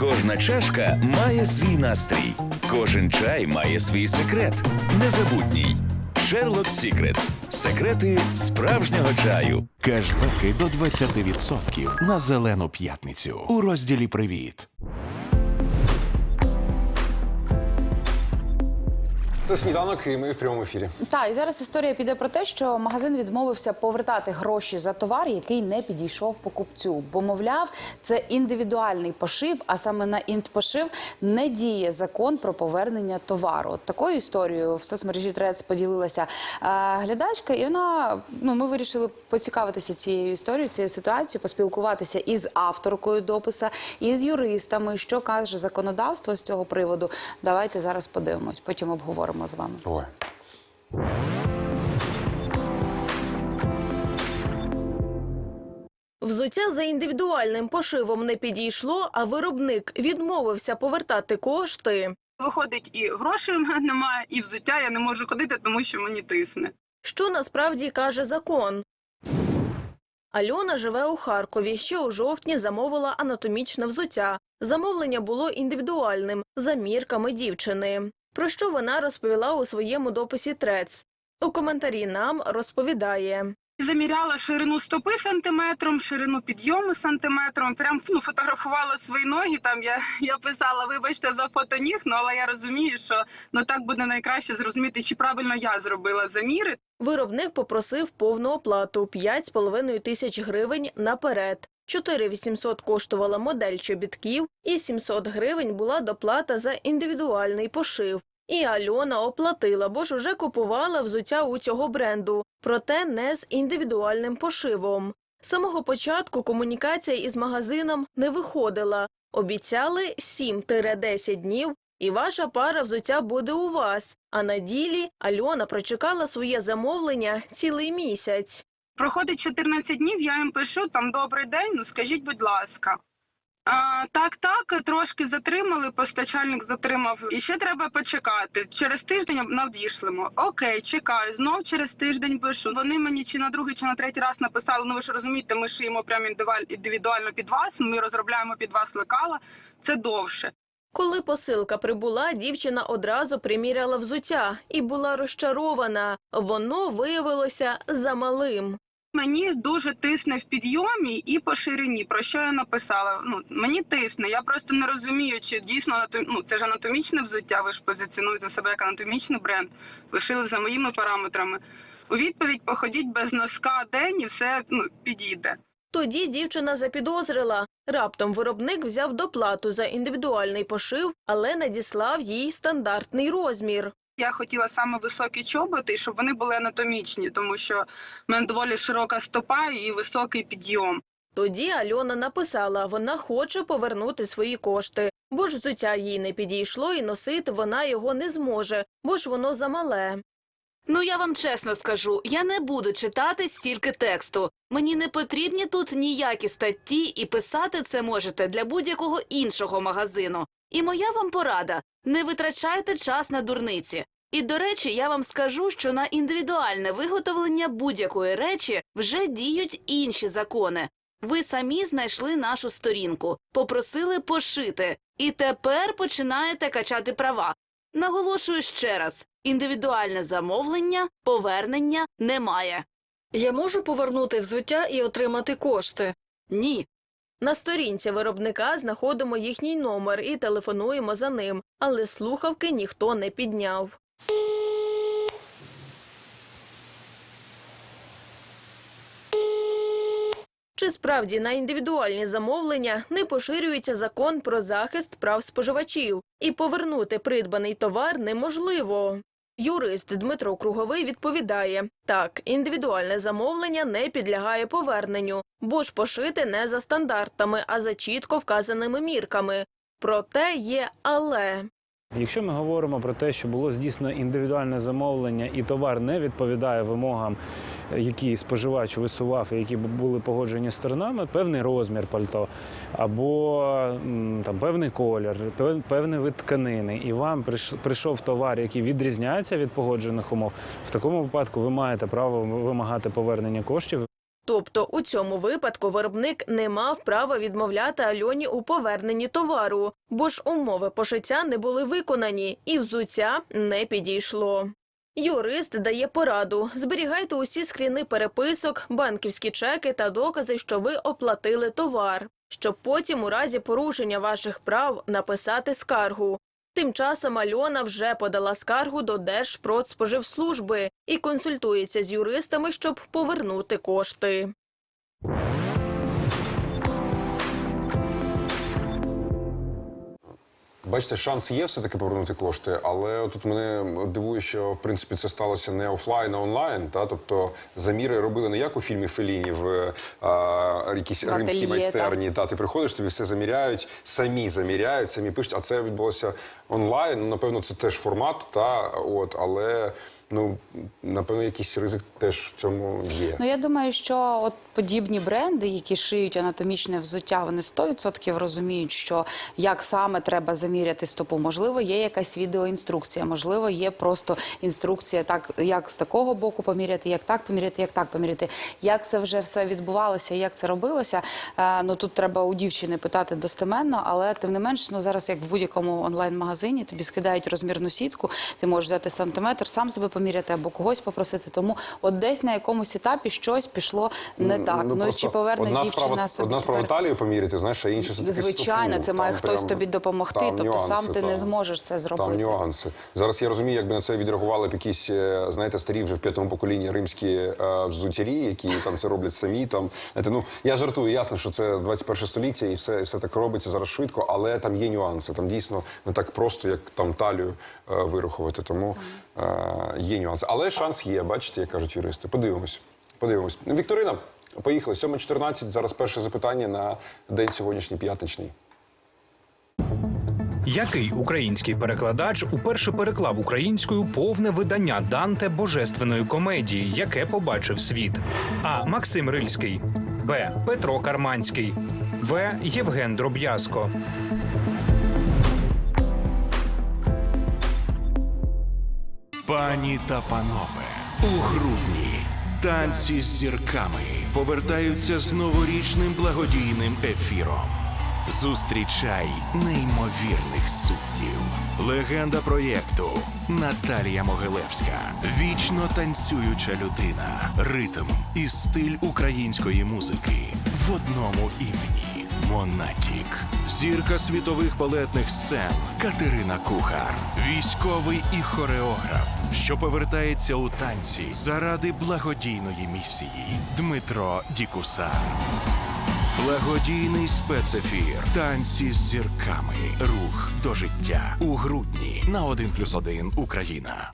Кожна чашка має свій настрій, кожен чай має свій секрет. Незабутній. Sherlock Secrets. Секрети справжнього чаю. Кешбеки до 20% на зелену п'ятницю у розділі Привіт. Це сніданок, і ми в прямому ефірі. Та і зараз історія піде про те, що магазин відмовився повертати гроші за товар, який не підійшов покупцю. Бо мовляв, це індивідуальний пошив, а саме на інтпошив не діє закон про повернення товару. Такою історією в соцмережі Трец поділилася е, глядачка, і вона ну ми вирішили поцікавитися цією історією, цією ситуацією, поспілкуватися із авторкою дописа, і з юристами, що каже законодавство з цього приводу. Давайте зараз подивимось, потім обговоримо з вами. Ой. Взуття за індивідуальним пошивом не підійшло, а виробник відмовився повертати кошти. Виходить, і грошей в мене немає, і взуття я не можу ходити, тому що мені тисне. Що насправді каже закон. Альона живе у Харкові. Ще у жовтні замовила анатомічне взуття. Замовлення було індивідуальним за мірками дівчини. Про що вона розповіла у своєму дописі Трец. У коментарі нам розповідає. Заміряла ширину стопи сантиметром, ширину підйому сантиметром. Прям ну, фотографувала свої ноги. Там я, я писала, вибачте за фото ніг, ну але я розумію, що ну так буде найкраще зрозуміти, чи правильно я зробила заміри. Виробник попросив повну оплату 5,5 тисяч гривень наперед. 4800 коштувала модель чобітків і 700 гривень була доплата за індивідуальний пошив. І Альона оплатила, бо ж уже купувала взуття у цього бренду, проте не з індивідуальним пошивом. З самого початку комунікація із магазином не виходила. Обіцяли 7-10 днів, і ваша пара взуття буде у вас. А на ділі Альона прочекала своє замовлення цілий місяць. Проходить 14 днів, я їм пишу там добрий день. Ну скажіть, будь ласка. Так, так, трошки затримали, постачальник затримав. І ще треба почекати. Через тиждень надійшлемо. Окей, чекаю. Знов через тиждень пишу. Вони мені чи на другий, чи на третій раз написали. Ну ви ж розумієте, ми шиємо прямо індивідуаль- індивідуально під вас. Ми розробляємо під вас лекала. Це довше. Коли посилка прибула, дівчина одразу приміряла взуття і була розчарована. Воно виявилося замалим. Мені дуже тисне в підйомі і по ширині. Про що я написала? Ну мені тисне. Я просто не розумію, чи дійсно ну, це ж анатомічне взуття. Ви ж позиціонуєте себе як анатомічний бренд. Ви шили за моїми параметрами. У відповідь походіть без носка день і все ну, підійде. Тоді дівчина запідозрила. Раптом виробник взяв доплату за індивідуальний пошив, але надіслав їй стандартний розмір. Я хотіла саме високі чоботи, щоб вони були анатомічні, тому що в мене доволі широка стопа і високий підйом. Тоді Альона написала, вона хоче повернути свої кошти, бо ж взуття їй не підійшло і носити вона його не зможе, бо ж воно замале. Ну я вам чесно скажу, я не буду читати стільки тексту. Мені не потрібні тут ніякі статті, і писати це можете для будь-якого іншого магазину. І моя вам порада: не витрачайте час на дурниці. І до речі, я вам скажу, що на індивідуальне виготовлення будь-якої речі вже діють інші закони. Ви самі знайшли нашу сторінку, попросили пошити, і тепер починаєте качати права. Наголошую ще раз: індивідуальне замовлення, повернення немає. Я можу повернути взуття і отримати кошти. Ні. На сторінці виробника знаходимо їхній номер і телефонуємо за ним, але слухавки ніхто не підняв. Чи справді на індивідуальні замовлення не поширюється закон про захист прав споживачів, і повернути придбаний товар неможливо? Юрист Дмитро Круговий відповідає: так, індивідуальне замовлення не підлягає поверненню, бо ж пошити не за стандартами, а за чітко вказаними мірками. Проте є але. Якщо ми говоримо про те, що було здійснено індивідуальне замовлення і товар не відповідає вимогам, які споживач висував, і які були погоджені сторонами, певний розмір пальто або там певний колір, певний вид тканини, і вам прийшов товар, який відрізняється від погоджених умов, в такому випадку ви маєте право вимагати повернення коштів. Тобто у цьому випадку виробник не мав права відмовляти Альоні у поверненні товару, бо ж умови пошиття не були виконані і взуття не підійшло. Юрист дає пораду: зберігайте усі скріни переписок, банківські чеки та докази, що ви оплатили товар, щоб потім, у разі порушення ваших прав, написати скаргу. Тим часом Альона вже подала скаргу до Держпродспоживслужби і консультується з юристами, щоб повернути кошти. Бачите, шанс є все-таки повернути кошти, але тут мене дивує, що в принципі це сталося не офлайн, а онлайн. Та тобто заміри робили не як у фільмі Феліні в а, якійсь Ательє, римській майстерні. майстерні. Та ти приходиш, тобі все заміряють, самі заміряють, самі пишуть. А це відбулося онлайн. Ну, напевно, це теж формат, та от, але ну напевно, якийсь ризик теж в цьому є. Ну я думаю, що от подібні бренди, які шиють анатомічне взуття, вони 100% розуміють, що як саме треба заміряти стопу. Можливо, є якась відеоінструкція, можливо, є просто інструкція, так як з такого боку поміряти, як так поміряти, як так поміряти. Як це вже все відбувалося, як це робилося. Е, ну тут треба у дівчини питати достеменно, але тим не менш, ну зараз як в будь-якому онлайн-магазині тобі скидають розмірну сітку, ти можеш взяти сантиметр, сам себе поміряти або когось попросити. Тому от десь на якомусь етапі щось пішло не так. Ну, просто чи поверне одна дівчина справа, собі одна справа тепер? талію поміряти, знаєш, а інша все таки Звичайно, стопу. це має Там хтось тобі допомогти, там тобто сам нюанси, ти не зможеш це зробити. Там нюанси. Зараз я розумію, якби на це відреагували б якісь, е, знаєте, старі вже в п'ятому поколінні римські е, взуттярі, які там це роблять самі. Там знаєте, ну я жартую, ясно, що це 21 століття, і все, все так робиться зараз швидко, але там є нюанси. Там дійсно не так просто, як там талію е, вирахувати. Тому е, є нюанси. Але шанс є, бачите, як кажуть юристи. Подивимось. Подивимось. Вікторина, поїхали. 7.14. Зараз перше запитання на день сьогоднішній п'ятничний. Який український перекладач уперше переклав українською повне видання Данте божественної комедії, яке побачив світ? А. Максим Рильський, Б. Петро Карманський, В. Євген Дроб'язко. Пані та панове, у грудні танці з зірками повертаються з новорічним благодійним ефіром. Зустрічай неймовірних суддів. Легенда проєкту Наталія Могилевська. Вічно танцююча людина. Ритм і стиль української музики в одному імені. Монатік. Зірка світових балетних сцен Катерина Кухар. Військовий і хореограф, що повертається у танці заради благодійної місії. Дмитро Дікуса. Благодійний спецефір. Танці з зірками. Рух до життя у грудні на 1+,1 Україна.